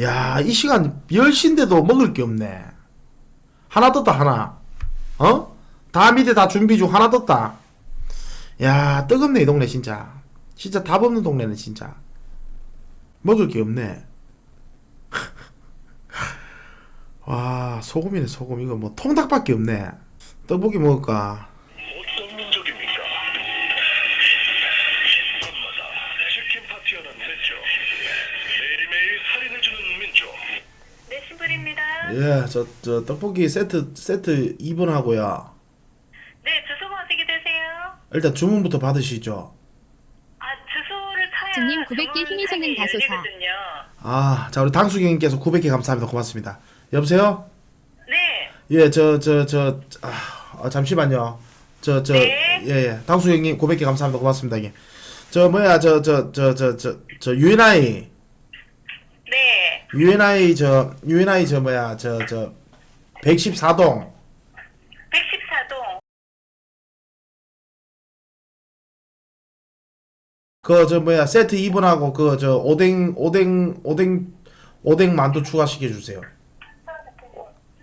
야, 이 시간 10시인데도 먹을 게 없네. 하나 떴다, 하나. 어? 다 밑에 다 준비 중 하나 떴다. 야, 뜨겁네, 이 동네, 진짜. 진짜 답 없는 동네는 진짜. 먹을 게 없네. 와, 소금이네, 소금. 이거 뭐 통닭밖에 없네. 떡볶이 먹을까? 예, 저, 저, 떡볶이 세트, 세트 2번 하고요. 네, 주소가 어떻게 되세요? 일단 주문부터 받으시죠. 아, 주소를 타야 주님 900개 주문 힘이 창이 다소사. 열리거든요. 아, 자, 우리 당수경님께서 900개 감사합니다. 고맙습니다. 여보세요? 네, 예, 저, 저, 저, 아, 아, 잠시만요. 저, 저, 네. 예, 예. 당수경님 900개 감사합니다. 고맙습니다. 이게. 저, 뭐야, 저, 저, 저, 저, 저, 저, UNI. 네, UNI, 저, UNI, 저, 뭐야, 저, 저, 114동. 114동. 그, 저, 뭐야, 세트 2번하고, 그, 저, 오뎅, 오뎅, 오뎅, 오뎅 만두 추가시켜 주세요.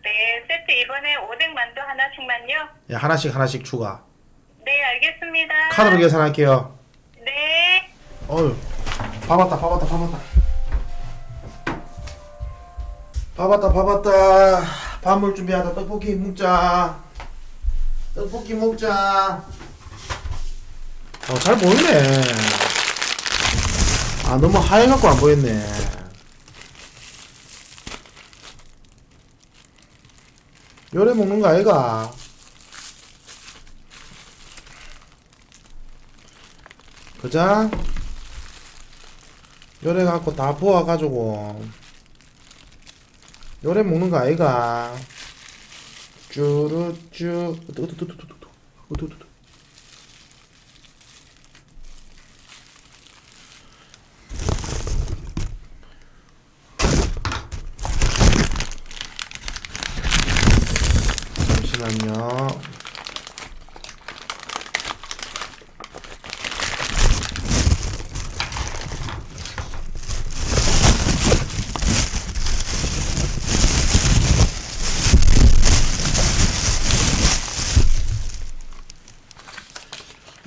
네, 세트 이번에 오뎅 만두 하나씩만요. 예, 하나씩, 하나씩 추가. 네, 알겠습니다. 카드로 계산할게요. 네, 어휴, 봐봤다, 봐봤다, 봐봤다. 봐봤다, 봐봤다. 밥 먹을 준비하다. 떡볶이 먹자. 떡볶이 먹자. 어, 잘 보이네. 아, 너무 하얘갖고 안 보였네. 요래 먹는 거 아이가? 그자? 요래 갖고 다 부어가지고 요래 먹는 거 아이가? 쭈루쭈 우두두두 잠시만요.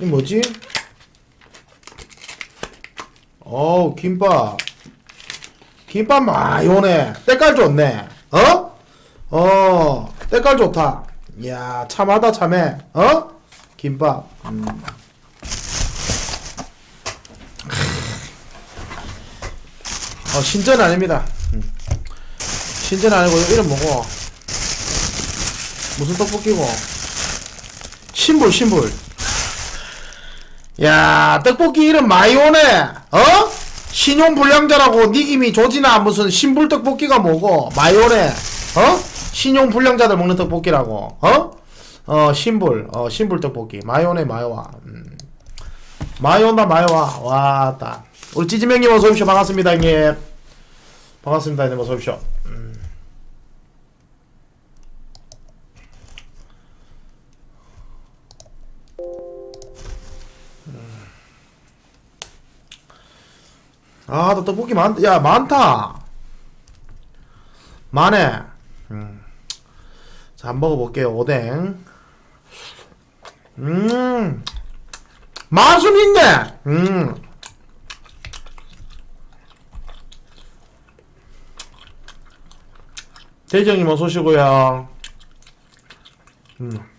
이 뭐지? 어우 김밥 김밥 많이 오네 때깔 좋네 어? 어 때깔 좋다 이야 참하다 참해 어? 김밥 음. 어 신전 아닙니다 음. 신전 아니고 이름 뭐고 무슨 떡볶이고 신불 신불 야 떡볶이 이름 많이 오네. 어? 신용불량자라고 니김이 조지나 무슨 신불 떡볶이가 뭐고 많이 오네. 어? 신용불량자들 먹는 떡볶이라고. 어? 어 신불. 어 신불 떡볶이. 많이 오네 많이 와. 음. 많이 온다 많이 와. 왔다. 우리 찌지명님 어서 오십시오. 반갑습니다 형님. 반갑습니다 형님. 어서 오십시오 아, 나 떡볶이 많, 야, 많다. 많네. 음. 자, 한번 먹어볼게요. 오뎅. 음. 맛은 있네. 음. 대정님 어서 오시고요. 음.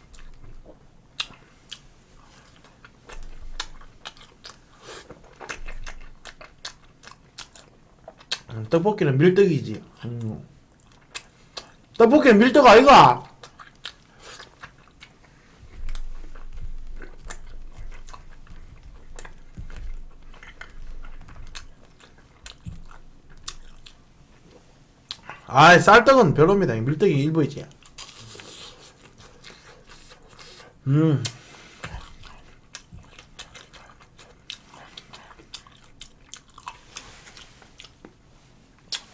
음, 떡볶이는 밀떡이지. 음. 떡볶이는 밀떡 아이가? 아이 쌀떡은 별로입니다. 밀떡이 일부이지. 음.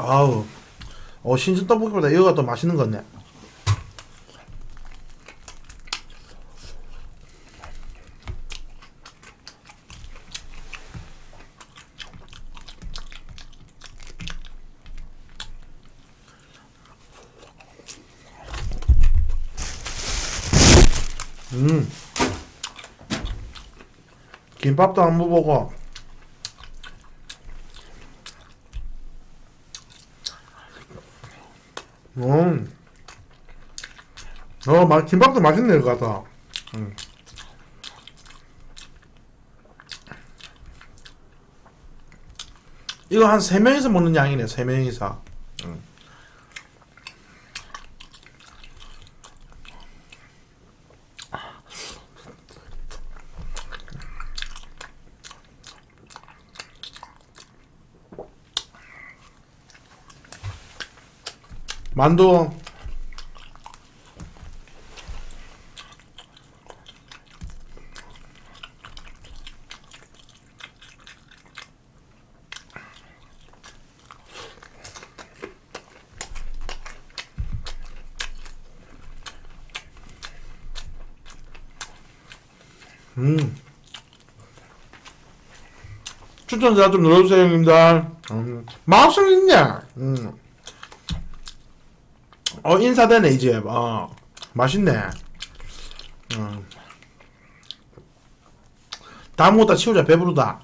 아우. 어 신선 떡볶이보다 이거가 더 맛있는 것 같네. 음. 김밥도 안 먹어보고 어, 마, 김밥도 맛있네, 이거 같아. 음. 이거 한 3명이서 먹는 양이네, 3명이서. 음. 만두. 음. 추천자 좀 눌러주세요, 형님들. 음. 맛은 있네. 음. 어, 인사되네, 이제. 어. 맛있네. 음. 다 먹었다 치우자, 배부르다.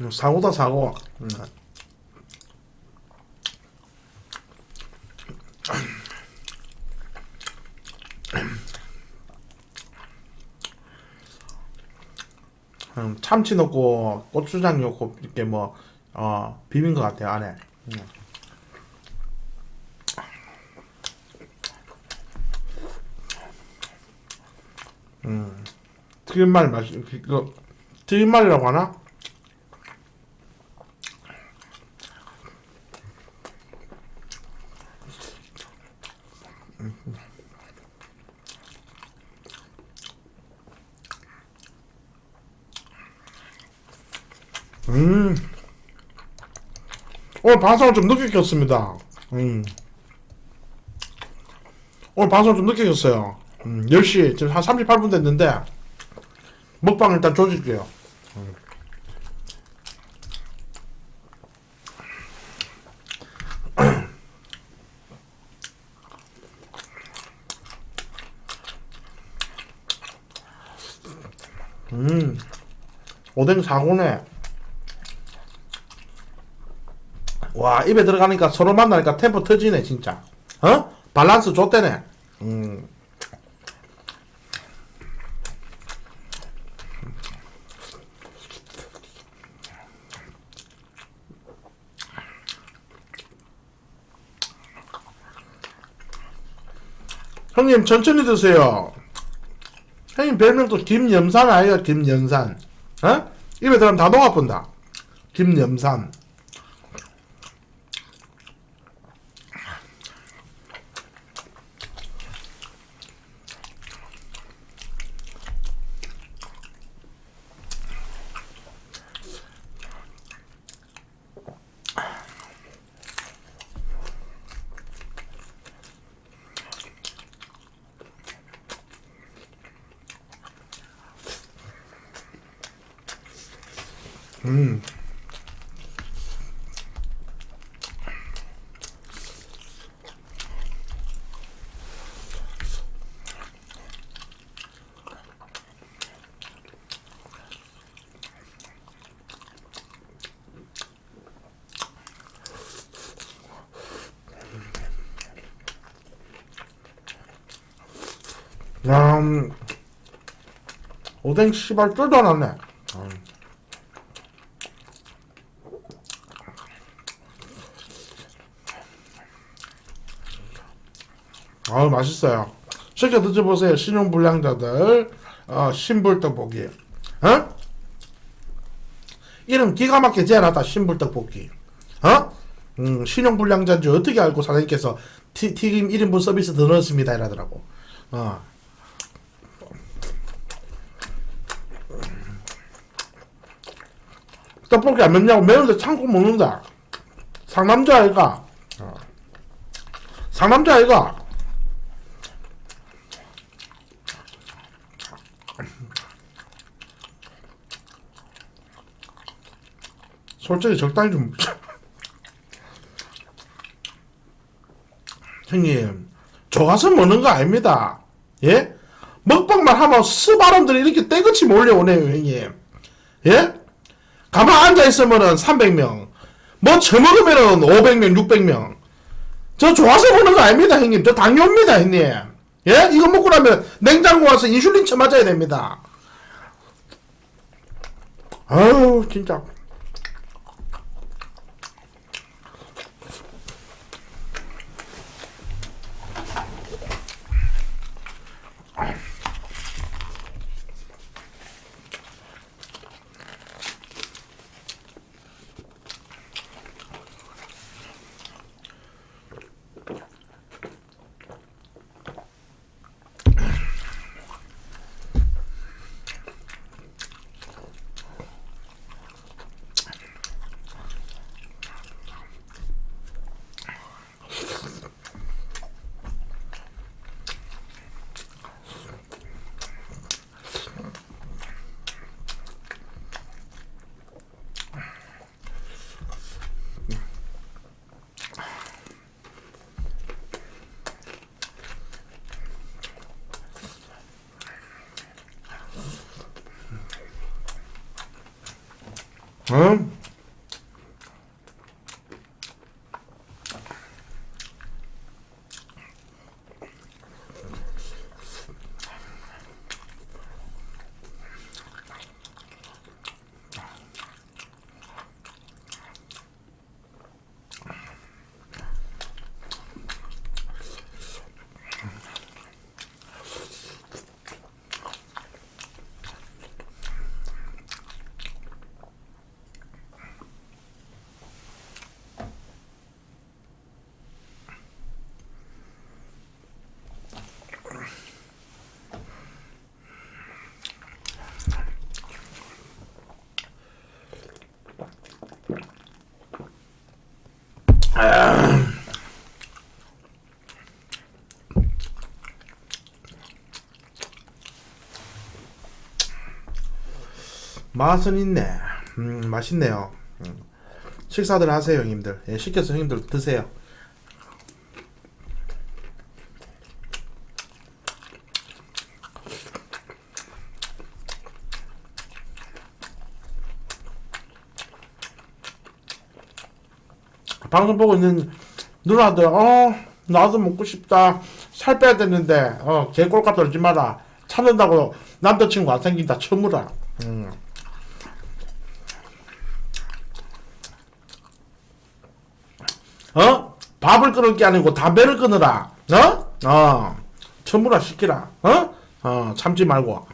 음, 사고다, 사고. 음. 음, 참치 넣고 고추장 넣고 이렇게 뭐 어, 비빈 것 같아요 안에. 음. 음, 튀김말 맛이 이거 튀김말이라고 하나? 음. 오늘 방송을 좀 늦게 켰습니다. 음. 오늘 방송 좀 늦게 켰어요. 음, 10시, 지금 한 38분 됐는데, 먹방 일단 조질게요. 음. 음, 오뎅 사고네. 와 입에 들어가니까 서로 만나니까 템포 터지네 진짜. 어? 밸런스 좋대네. 음. 형님 천천히 드세요. 형님 별명도 김염산 아니야 김염산. 어? 입에 들어가면 다 녹아본다. 김염산 음. 야, 음, 오뎅 씨발 쫄도 안 왔네. 음. 아 맛있어요. 시켜 드셔보세요. 신용불량자들 어, 신불떡볶이. 어? 이름 기가 막히게 지어놨다. 신불떡볶이. 어? 음, 신용불량자인 줄 어떻게 알고 사장님께서 튀, 튀김 1인분 서비스 더 넣었습니다. 이러더라고. 어. 떡볶이 안 맵냐고 매운데 참고 먹는다. 상남자 아이가. 어. 상남자 아이가. 솔직히 적당히 좀. 형님, 좋아서 먹는 거 아닙니다. 예? 먹방만 하면 스바람들이 이렇게 떼같이 몰려오네요, 형님. 예? 가만 앉아있으면은 300명. 뭐 처먹으면은 500명, 600명. 저 좋아서 먹는 거 아닙니다, 형님. 저 당뇨입니다, 형님. 예? 이거 먹고 나면 냉장고 와서 인슐린 쳐 맞아야 됩니다. 아유, 진짜. Huh. 맛은 있네. 음, 맛있네요. 음. 식사들 하세요, 형님들. 예, 시켜서 형님들 드세요. 방송 보고 있는 누나들, 어, 나도 먹고 싶다. 살 빼야 되는데, 어, 개꼴값 떨지 마라. 찾는다고 남자친구 안 생긴다. 처무라. 음. 어? 밥을 끊을 게 아니고 담배를 끊으라. 어? 어. 처무라 시키라. 어? 어, 참지 말고.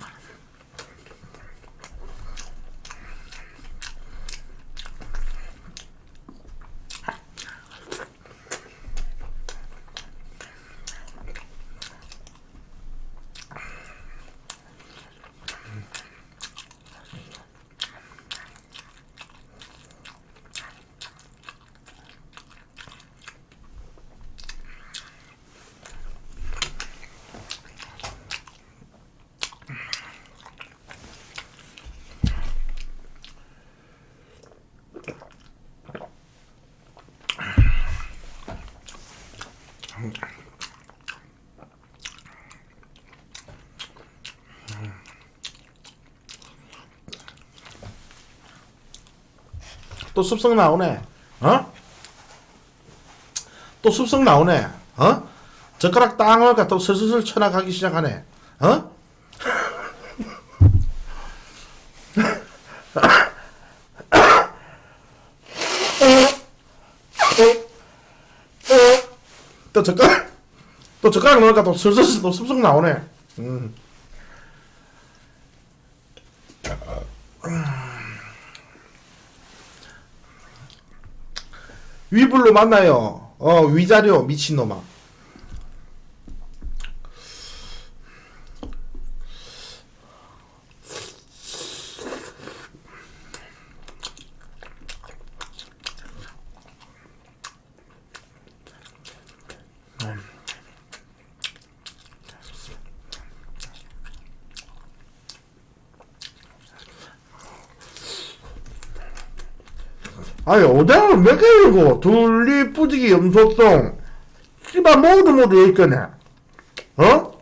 또 습성 나오네. 어? 또 습성 나오네. 어? 젓가락 땅을 또 슬슬 쳐나가기 시작하네. 어? 또 젓가락 또 젓가락 넣으니까 또 슬슬 또 습성 나오네. 음. 위불로 만나요. 어 위자료 미친놈아. 아니 오뎅을 몇 개이고 둘리 뿌지기 염소똥 씨발 모두 모두 있거네 어?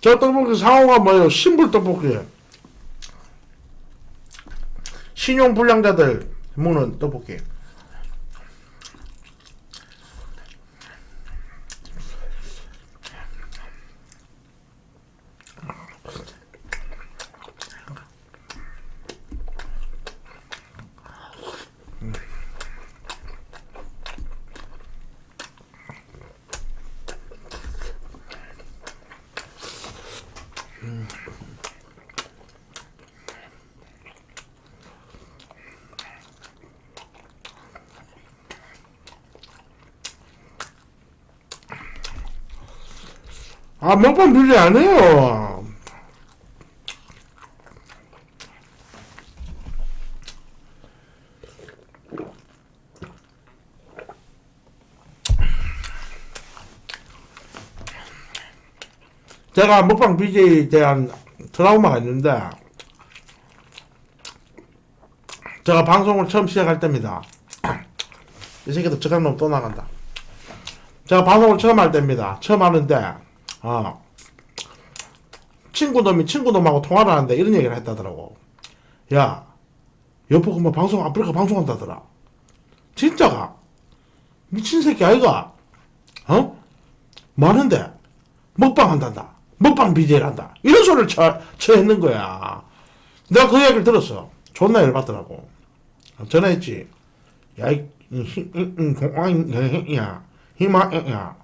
저 떡볶이 상호가 뭐예요? 신불 떡볶이 신용 불량자들 먹는 떡볶이 아, 먹방 비리 아니에요. 제가 먹방 BJ에 대한 트라우마가 있는데, 제가 방송을 처음 시작할 때입니다. 이 새끼도 저강놈 또 나간다. 제가 방송을 처음 할 때입니다. 처음 하는데, 어. 친구 놈이 친구 놈하고 통화를 하는데 이런 얘기를 했다더라고. 야, 여보가 뭐 방송, 아프리카 방송한다더라. 진짜가? 미친 새끼 아이가? 어? 뭐 하는데? 먹방 한단다. 먹방 BJ를 한다. 이런 소리를 쳐, 쳐 했는 거야. 내가 그 이야기를 들었어. 존나 열받더라고. 전화했지. 야, 이, 이, 히- 이, 이, 공항, 야, 희망, 야.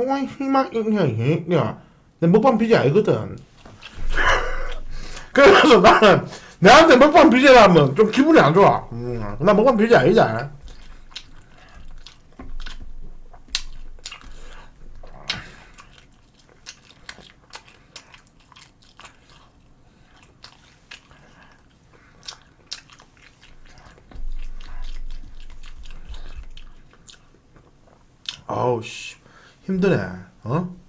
공항, 희망, 야, 야. 내 먹방 BJ 알거든. 그래서 나는 내한테 먹방 BJ라면 좀 기분이 안 좋아. 음, 나 먹방 BJ 아니잖아. 아우 씨 힘드네 어?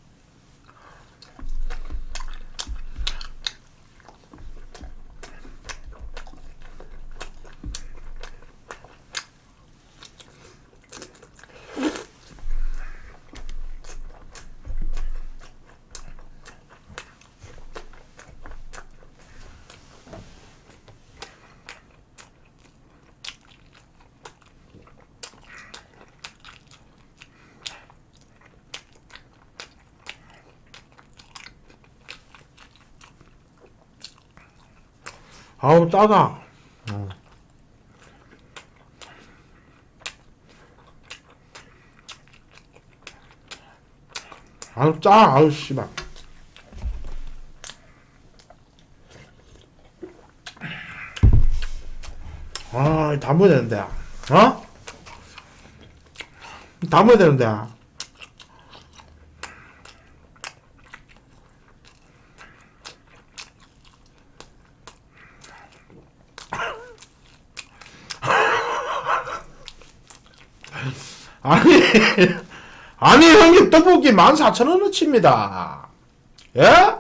아우 짜다 어. 아우 짜 아우 씨발 아다 먹어야 되는데 어? 다 먹어야 되는데 아니, 아니, 형님, 떡볶이 14,000원어치입니다. 예?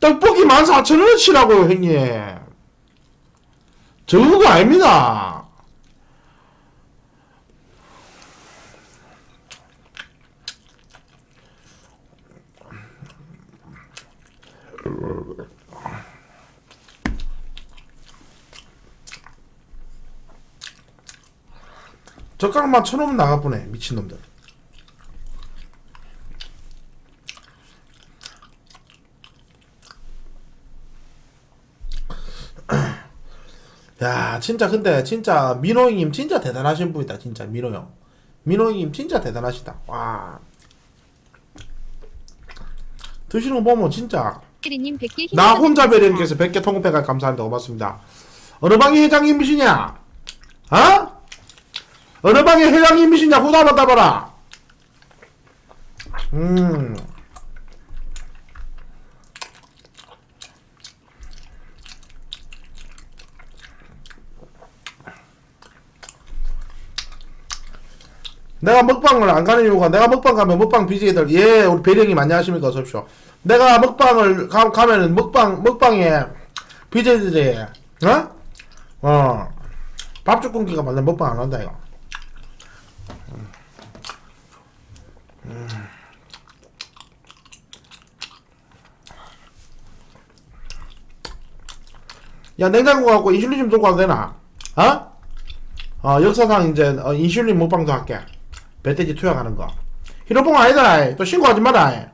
떡볶이 14,000원어치라고요, 형님. 저거 아닙니다. 젓가락만 쳐놓으면 나가보네, 미친놈들. 야, 진짜 근데 진짜 민호 형님 진짜 대단하신 분이다, 진짜 민호 형. 민호 형님 진짜 대단하시다. 와. 드시는 거 보면 진짜 님 100개 나 혼자 배령께서 100개 통금패가 감사합니다. 고맙습니다. 어느 방의 회장님이시냐? 어? 어느 방의 회장님이시냐? 후다 한번 따봐라. 음. 내가 먹방을 안 가는 이유가 내가 먹방 가면 먹방 BJ들 예 우리 배령님 안녕하십니까 어서 오십시오 내가 먹방을 가, 가면은 먹방 먹방에 BJ들이 어? 어 밥죽 굶기가 만든 먹방 안 한다 이거 음. 야 냉장고 갖고 인슐린 좀 들고 와도 되나? 어? 어 역사상 이제 어, 인슐린 먹방도 할게 배돼지 투약하는 거 히로뽕 아니다 또 신고하지 마라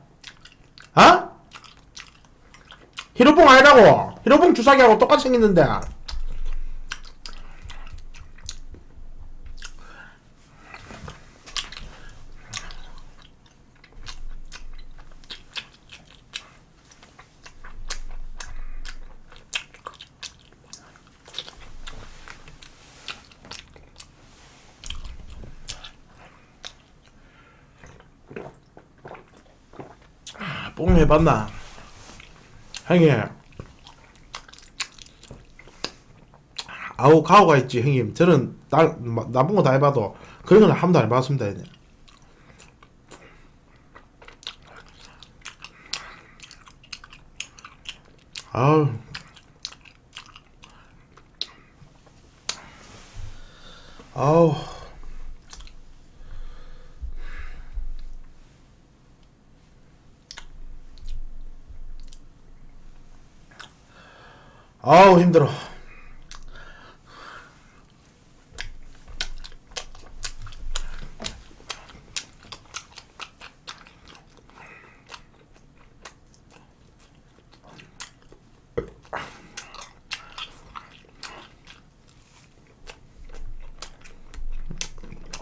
어? 히로뽕 아니라고 히로뽕 주사기하고 똑같이 생겼는데 뽕 해봤나? 형님. 아우 가오가 있지 형님. 저는 날, 마- 나쁜 거 다 해봐도 그런 건 한 번도 안 해봤습니다 형님. 아우. 아우 힘들어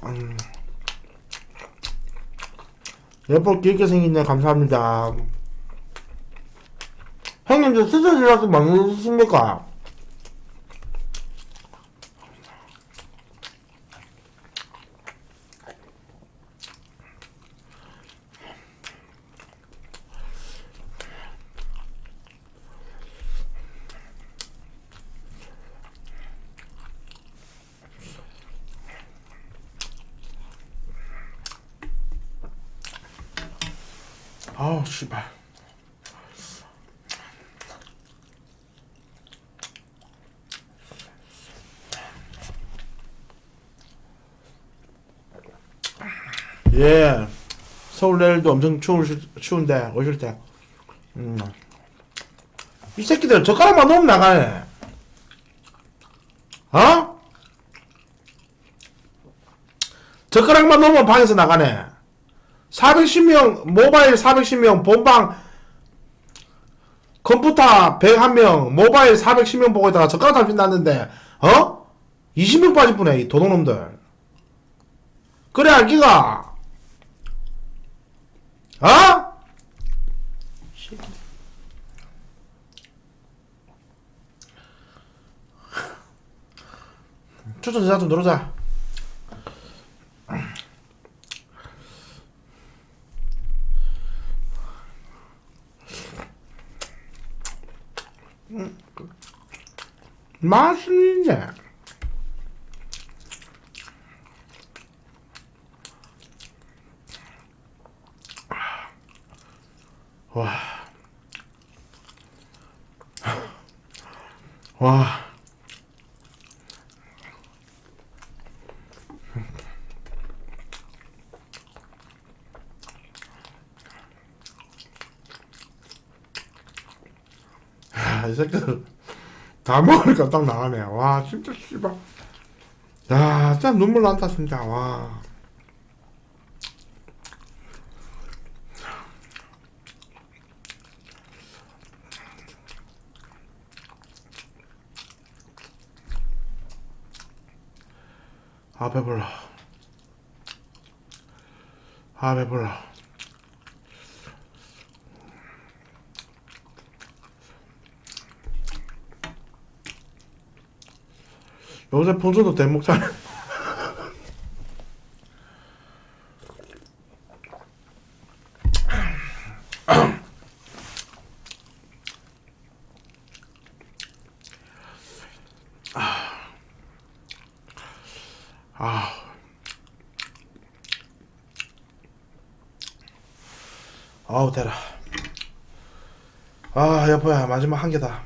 음. 예뻐 길게 생긴네 감사합니다 형님 저 스스로라도 많이 드십니까? 아우 씨발. 예. 서울 내일도 엄청 추울, 추운데 오실 때. 음. 이 새끼들 젓가락만 놓으면 나가네. 어? 젓가락만 놓으면 방에서 나가네 410명 모바일 410명 본방 컴퓨터 101명 모바일 410명 보고 있다가 젓가락 탈 핀났는데 어? 20명 빠질 뿐에 이 도둑놈들 그래 알기가 어? 추천 제작 좀 누르자 맛있네 와. 와. 야, 이 새끼들 다 먹으니까 딱 나가네. 와, 진짜 씨발. 야, 진짜 눈물 난다 진짜. 와. 아 배불러 아 배불러 요새 본소도 대목 잘. 아. 아우 대라. 아 여보야 마지막 한 개다.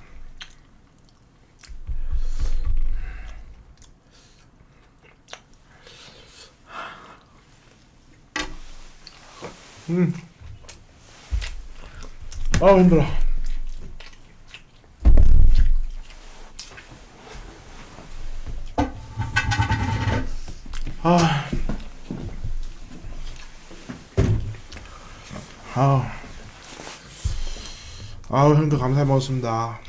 음. 아우 힘들어. 아. 아우 아우 형들 감사히 먹었습니다